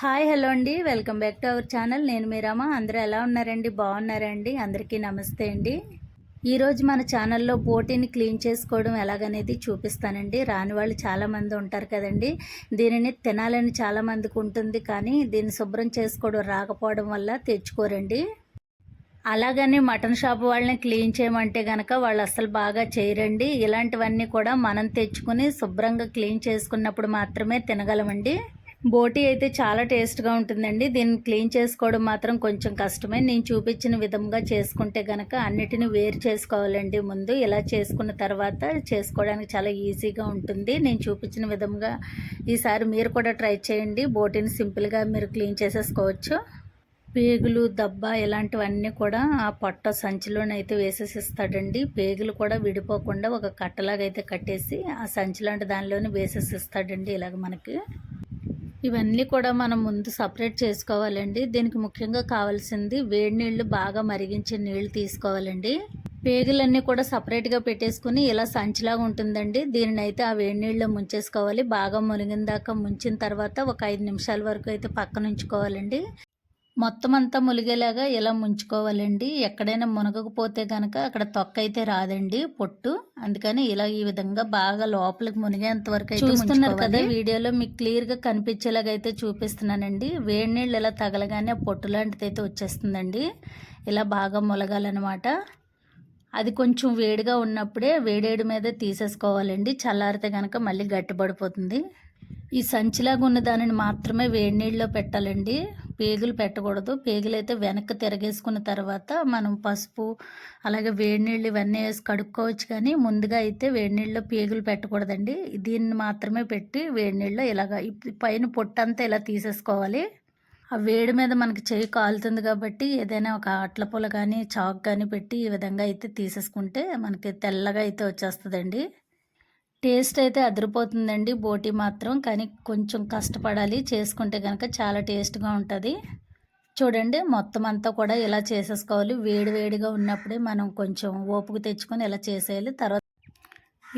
Hi hello అండి. Welcome back to our channel. నేను మీరామా అందరూ ఎలా ఉన్నారండి? బాగున్నారండి? అందరికీ నమస్తే అండి. ఈరోజు మన ఛానల్లో బోటీని క్లీన్ చేసుకోవడం ఎలాగనేది చూపిస్తానండి. రాని వాళ్ళు చాలామంది ఉంటారు కదండి. దీనిని తినాలని చాలామందికి ఉంటుంది కానీ దీన్ని శుభ్రం చేసుకోవడం రాకపోవడం వల్ల తెచ్చుకోరండి. అలాగని మటన్ షాప్ వాళ్ళని క్లీన్ చేయమంటే కనుక వాళ్ళు అసలు బాగా చేయరండి. ఇలాంటివన్నీ కూడా మనం తెచ్చుకుని శుభ్రంగా క్లీన్ చేసుకున్నప్పుడు మాత్రమే తినగలమండి. బోటీ అయితే చాలా టేస్ట్గా ఉంటుందండి. దీన్ని క్లీన్ చేసుకోవడం మాత్రం కొంచెం కష్టమే. నేను చూపించిన విధంగా చేసుకుంటే కనుక అన్నిటిని వేరు చేసుకోవాలండి ముందు. ఇలా చేసుకున్న తర్వాత చేసుకోవడానికి చాలా ఈజీగా ఉంటుంది. నేను చూపించిన విధంగా ఈసారి మీరు కూడా ట్రై చేయండి. బోటీని సింపుల్గా మీరు క్లీన్ చేసేసుకోవచ్చు. పేగులు దబ్బ ఇలాంటివన్నీ కూడా ఆ పొట్ట సంచిలోనైతే వేసేసి ఇస్తాడండి పేగులు కూడా విడిపోకుండా ఒక కట్టలాగా అయితే కట్టేసి ఆ సంచి లాంటి దానిలోనే వేసేసిస్తాడండి ఇలాగ మనకి. ఇవన్నీ కూడా మనం ముందు సపరేట్ చేసుకోవాలండి. దీనికి ముఖ్యంగా కావాల్సింది వేడి నీళ్ళు బాగా మరిగించే నీళ్ళు తీసుకోవాలండి. పేగులన్నీ కూడా సపరేట్గా పెట్టేసుకుని ఇలా సంచిలాగా ఉంటుందండి. దీనిని అయితే ఆ వేడి నీళ్ళలో ముంచేసుకోవాలి. బాగా మునిగిన దాకా ముంచిన తర్వాత ఒక ఐదు నిమిషాల వరకు అయితే పక్కన ఉంచుకోవాలండి. మొత్తం అంతా ములిగేలాగా ఇలా ముంచుకోవాలండి? ఎక్కడైనా మునగకపోతే కనుక అక్కడ తొక్క అయితే రాదండి పొట్టు. అందుకని ఇలా ఈ విధంగా బాగా లోపలికి మునిగేంత వరకు అయితే చూస్తున్నారు కదా వీడియోలో మీకు క్లియర్గా కనిపించేలాగా అయితే చూపిస్తున్నానండి. వేడి నీళ్ళు ఇలా తగలగానే పొట్టు లాంటిది అయితే వచ్చేస్తుందండి. ఇలా బాగా ములగాలన్నమాట. అది కొంచెం వేడిగా ఉన్నప్పుడే వేడేడి మీద తీసేసుకోవాలండి. చల్లారితే కనుక మళ్ళీ గట్టిపడిపోతుంది. ఈ సంచిలాగా ఉన్న దానిని మాత్రమే వేడి నీళ్ళలో పెట్టాలండి. పేగులు పెట్టకూడదు. పేగులు అయితే వెనక్కి తిరగేసుకున్న తర్వాత మనం పసుపు అలాగే వేడి నీళ్ళు ఇవన్నీ వేసి కడుక్కోవచ్చు కానీ ముందుగా అయితే వేడి నీళ్ళలో పేగులు పెట్టకూడదండి. దీన్ని మాత్రమే పెట్టి వేడి నీళ్ళలో ఇలాగ పైన పొట్టంతా ఇలా తీసేసుకోవాలి. ఆ వేడి మీద మనకి చేయి కాలుతుంది కాబట్టి ఏదైనా ఒక అట్ల పొల కానీ చాక్ కానీ పెట్టి ఈ విధంగా అయితే తీసేసుకుంటే మనకి తెల్లగా అయితే వచ్చేస్తుందండి. టేస్ట్ అయితే అదిరిపోతుందండి బోటి మాత్రం కానీ కొంచెం కష్టపడాలి. చేసుకుంటే కనుక చాలా టేస్ట్గా ఉంటుంది. చూడండి మొత్తం అంతా కూడా ఇలా చేసేసుకోవాలి. వేడి వేడిగా ఉన్నప్పుడే మనం కొంచెం ఓపుకు తెచ్చుకొని ఇలా చేసేయాలి. తర్వాత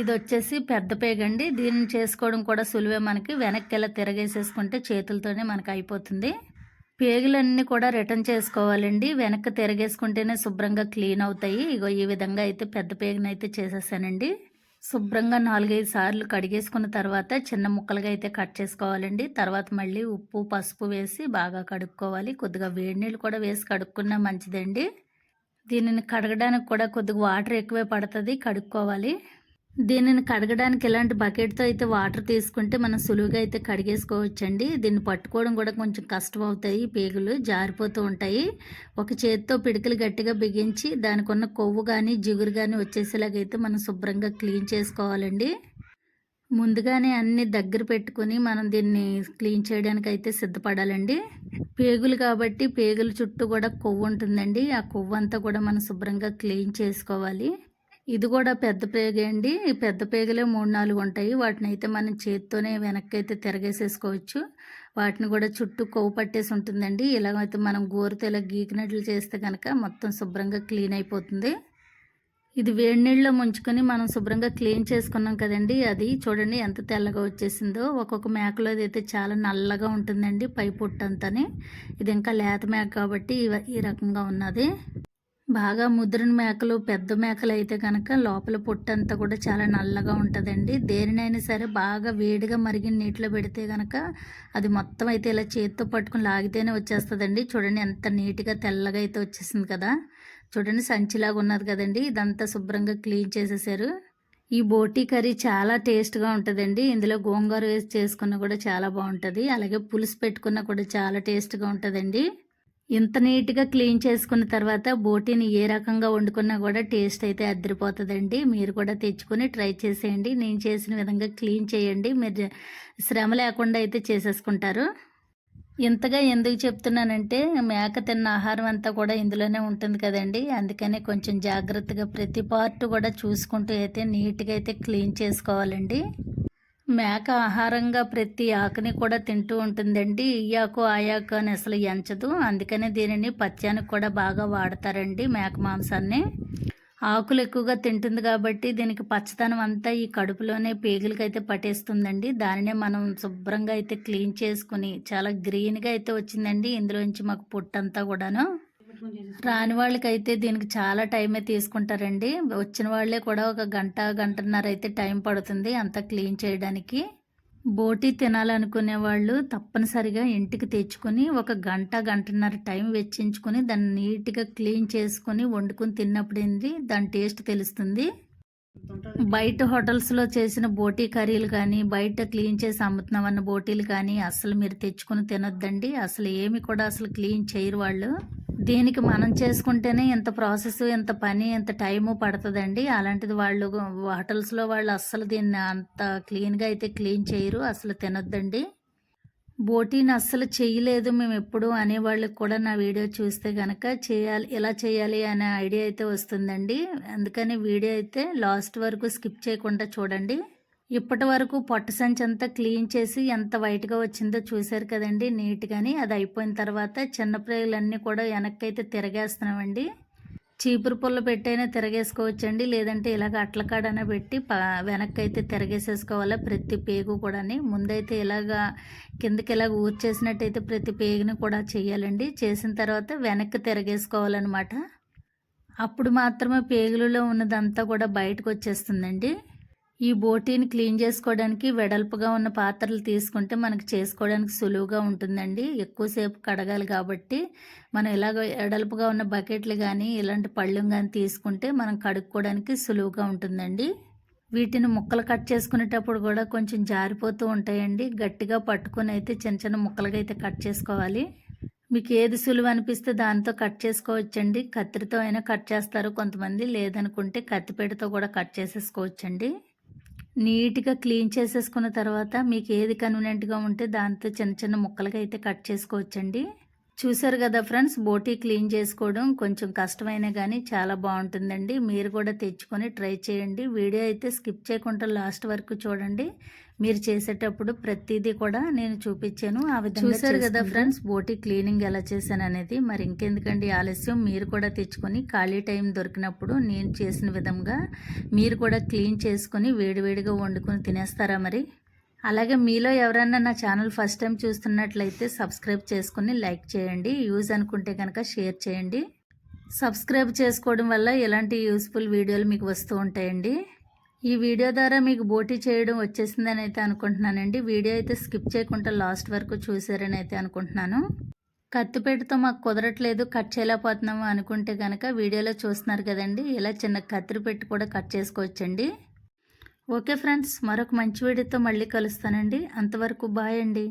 ఇది వచ్చేసి పెద్ద పేగండి. దీన్ని చేసుకోవడం కూడా సులువే మనకి. వెనక్కి ఇలా తిరగేసేసుకుంటే చేతులతోనే మనకు అయిపోతుంది. పేగులన్నీ కూడా రిటర్న్ చేసుకోవాలండి. వెనక్కి తిరగేసుకుంటేనే శుభ్రంగా క్లీన్ అవుతాయి. ఇగో ఈ విధంగా అయితే పెద్ద పేగనైతే చేసేసానండి. శుభ్రంగా నాలుగైదు సార్లు కడిగేసుకున్న తర్వాత చిన్న ముక్కలుగా అయితే కట్ చేసుకోవాలండి. తర్వాత మళ్ళీ ఉప్పు పసుపు వేసి బాగా కడుక్కోవాలి. కొద్దిగా వేడి నీళ్ళు కూడా వేసి కడుక్కున్నా మంచిదండి. దీనిని కడగడానికి కూడా కొద్దిగా వాటర్ ఎక్కువే పడుతుంది. కడుక్కోవాలి. దీనిని కడగడానికి ఇలాంటి బకెట్తో అయితే వాటర్ తీసుకుంటే మనం సులువుగా అయితే కడిగేసుకోవచ్చండి. దీన్ని పట్టుకోవడం కూడా కొంచెం కష్టం అవుతాయి పేగులు జారిపోతూ ఉంటాయి. ఒక చేతితో పిడికలు గట్టిగా బిగించి దానికి ఉన్న కొవ్వు కానీ జిగురు కానీ వచ్చేసేలాగైతే మనం శుభ్రంగా క్లీన్ చేసుకోవాలండి. ముందుగానే అన్ని దగ్గర పెట్టుకుని మనం దీన్ని క్లీన్ చేయడానికి అయితే సిద్ధపడాలండి. పేగులు కాబట్టి పేగుల చుట్టూ కూడా కొవ్వు ఉంటుందండి. ఆ కొవ్వు అంతా కూడా మనం శుభ్రంగా క్లీన్ చేసుకోవాలి. ఇది కూడా పెద్ద పేగే అండి పెద్ద పేగలే మూడు నాలుగు ఉంటాయి. వాటిని అయితే మనం చేతితోనే వెనక్కి అయితే తిరగేసేసుకోవచ్చు. వాటిని కూడా చుట్టూ కొవ్వు పట్టేసి ఉంటుందండి. ఇలాగైతే మనం గోరుతో ఇలా గీకినట్లు చేస్తే కనుక మొత్తం శుభ్రంగా క్లీన్ అయిపోతుంది. ఇది వేడి నీళ్ళలో ముంచుకొని మనం శుభ్రంగా క్లీన్ చేసుకున్నాం కదండి. అది చూడండి ఎంత తెల్లగా వచ్చేసిందో. ఒక్కొక్క మేకలో అయితే చాలా నల్లగా ఉంటుందండి పై పుట్టంతని. ఇది ఇంకా లేత మేక కాబట్టి ఈ రకంగా ఉన్నది. బాగా ముద్రణ మేకలు పెద్ద మేకలు అయితే కనుక లోపల పుట్టంతా కూడా చాలా నల్లగా ఉంటుందండి. దేనినైనా సరే బాగా వేడిగా మరిగిన నీటిలో పెడితే కనుక అది మొత్తం అయితే ఇలా చేతితో పట్టుకుని లాగితేనే వచ్చేస్తుందండి. చూడండి ఎంత నీట్గా తెల్లగా అయితే వచ్చేసింది కదా. చూడండి సంచిలాగా ఉన్నది కదండి. ఇదంతా శుభ్రంగా క్లీన్ చేసేసారు. ఈ బోటీ కర్రీ చాలా టేస్ట్గా ఉంటుందండి. ఇందులో గోంగూర వేసి చేసుకున్న కూడా చాలా బాగుంటుంది. అలాగే పులుసు పెట్టుకున్న కూడా చాలా టేస్ట్గా ఉంటుందండి. ఇంత నీట్గా క్లీన్ చేసుకున్న తర్వాత బోటీని ఏ రకంగా వండుకున్నా కూడా టేస్ట్ అయితే అద్దరిపోతుందండి. మీరు కూడా తెచ్చుకొని ట్రై చేసేయండి. నేను చేసిన విధంగా క్లీన్ చేయండి. మీరు శ్రమ లేకుండా అయితే చేసేసుకుంటారు. ఇంతగా ఎందుకు చెప్తున్నానంటే మేక తిన్న ఆహారం అంతా కూడా ఇందులోనే ఉంటుంది కదండి. అందుకనే కొంచెం జాగ్రత్తగా ప్రతి పార్ట్ కూడా చూసుకుంటూ అయితే నీట్గా అయితే క్లీన్ చేసుకోవాలండి. మేక ఆహారంగా ప్రతి ఆకుని కూడా తింటూ ఉంటుందండి. ఈ ఆకు ఆ అని అసలు ఎంచదు. అందుకనే దీనిని పచ్చానికి కూడా బాగా వాడతారండి మేక మాంసాన్ని. ఆకులు ఎక్కువగా తింటుంది కాబట్టి దీనికి పచ్చదనం అంతా ఈ కడుపులోనే పేగులకైతే పట్టేస్తుందండి. దానినే మనం శుభ్రంగా అయితే క్లీన్ చేసుకుని చాలా గ్రీన్గా అయితే వచ్చిందండి. ఇందులోంచి మాకు పొట్టంతా కూడాను. రాని వాళ్ళకైతే దీనికి చాలా టైమే తీసుకుంటారండి. వచ్చిన వాళ్ళే కూడా ఒక గంట గంటన్నర అయితే టైం పడుతుంది అంతా క్లీన్ చేయడానికి. బోటి తినాలనుకునే వాళ్ళు తప్పనిసరిగా ఇంటికి తెచ్చుకొని ఒక గంట గంటన్నర టైం వెచ్చించుకొని దాన్ని నీట్గా క్లీన్ చేసుకొని వండుకొని తిన్నప్పుడు ఏంది? దాని టేస్ట్ తెలుస్తుంది. బయట హోటల్స్లో చేసిన బోటీ కర్రీలు కానీ బయట క్లీన్ చేసి అమ్ముతున్నామన్న బోటీలు కానీ అసలు మీరు తెచ్చుకొని తినొద్దండి. అసలు ఏమి కూడా అసలు క్లీన్ చేయరు వాళ్ళు. దీనికి మనం చేసుకుంటేనే ఎంత ప్రాసెస్ ఎంత పని ఎంత టైము పడుతుందండి. అలాంటిది వాళ్ళు హోటల్స్లో వాళ్ళు అస్సలు దీన్ని అంత క్లీన్గా అయితే క్లీన్ చేయరు అసలు తినొద్దండి. బోటీని అస్సలు చేయలేదు మేము ఎప్పుడు అనేవాళ్ళకి కూడా నా వీడియో చూస్తే కనుక చేయాలి ఎలా చేయాలి అనే ఐడియా అయితే వస్తుందండి. అందుకని వీడియో అయితే లాస్ట్ వరకు స్కిప్ చేయకుండా చూడండి. ఇప్పటి వరకు పొట్ట సంచి అంతా క్లీన్ చేసి ఎంత వైట్గా వచ్చిందో చూశారు కదండి నీట్గాని అది అయిపోయిన తర్వాత చిన్న ప్రేగులన్నీ కూడా వెనక్కి అయితే తిరగేస్తున్నామండి. చీపురు పుల్ల పెట్టైనా తిరగేసుకోవచ్చండి లేదంటే ఇలాగ అట్లకాడన పెట్టి వెనక్కి అయితే తిరగేసేసుకోవాలి ప్రతి పేగు కూడా ముందైతే ఇలాగా కిందకి ఇలాగ ఊర్చేసినట్టయితే ప్రతి పేగుని కూడా చేయాలండి. చేసిన తర్వాత వెనక్కి తిరగేసుకోవాలన్నమాట. అప్పుడు మాత్రమే పేగులలో ఉన్నదంతా కూడా బయటకు వచ్చేస్తుందండి ఈ బోటీని క్లీన్ చేసుకోవడానికి వెడల్పుగా ఉన్న పాత్రలు తీసుకుంటే మనకు చేసుకోవడానికి సులువుగా ఉంటుందండి. ఎక్కువసేపు కడగాలి కాబట్టి మనం ఇలాగ వెడల్పుగా ఉన్న బకెట్లు కానీ ఇలాంటి పళ్ళెం కానీ తీసుకుంటే మనం కడుక్కోవడానికి సులువుగా ఉంటుందండి. వీటిని ముక్కలు కట్ చేసుకునేటప్పుడు కూడా కొంచెం జారిపోతూ ఉంటాయండి. గట్టిగా పట్టుకొని అయితే చిన్న చిన్న ముక్కలుగా అయితే కట్ చేసుకోవాలి. మీకు ఏది సులువు అనిపిస్తే దాంతో కట్ చేసుకోవచ్చండి. కత్తిరితో అయినా కట్ చేస్తారు కొంతమంది. లేదనుకుంటే కత్తిపేటతో కూడా కట్ చేసేసుకోవచ్చండి. నీట్గా క్లీన్ చేసేసుకున్న తర్వాత మీకు ఏది కన్వీనియంట్గా ఉంటే దాంతో చిన్న చిన్న ముక్కలుగా అయితే కట్ చేసుకోవచ్చండి. చూసారు కదా ఫ్రెండ్స్ బోటీ క్లీన్ చేసుకోవడం కొంచెం కష్టమైనా కానీ చాలా బాగుంటుందండి. మీరు కూడా తెచ్చుకొని ట్రై చేయండి. వీడియో అయితే స్కిప్ చేయకుండా లాస్ట్ వరకు చూడండి. మీరు చేసేటప్పుడు ప్రతిదీ కూడా నేను చూపించాను. ఆ విధంగా చూసారు కదా ఫ్రెండ్స్ బోటీ క్లీనింగ్ ఎలా చేశాను అనేది. మరి ఇంకెందుకండి ఆలస్యం. మీరు కూడా తెచ్చుకొని ఖాళీ టైం దొరికినప్పుడు నేను చేసిన విధంగా మీరు కూడా క్లీన్ చేసుకొని వేడివేడిగా వండుకొని తినేస్తారా మరి? అలాగే మీలో ఎవరైనా నా ఛానల్ ఫస్ట్ టైం చూస్తున్నట్లయితే సబ్స్క్రైబ్ చేసుకుని లైక్ చేయండి యూజ్ అనుకుంటే కనుక షేర్ చేయండి. సబ్స్క్రైబ్ చేసుకోవడం వల్ల ఎలాంటి యూస్ఫుల్ వీడియోలు మీకు వస్తూ ఉంటాయండి. ఈ వీడియో ద్వారా మీకు బోటీ చేయడం వచ్చేసిందని అయితే అనుకుంటున్నానండి. వీడియో అయితే స్కిప్ చేయకుండా లాస్ట్ వరకు చూసారని అయితే అనుకుంటున్నాను. కత్తిపేటతో మాకు కుదరట్లేదు కట్ చేయలేకపోతున్నాము అనుకుంటే కనుక వీడియోలో చూస్తున్నారు కదండి. ఇలా చిన్న కత్తిరి పెట్టి కూడా కట్ చేసుకోవచ్చండి. ఓకే ఫ్రెండ్స్ మరొక మంచి వీడియోతో మళ్ళీ కలుస్తానండి. అంతవరకు బాయ్ అండి.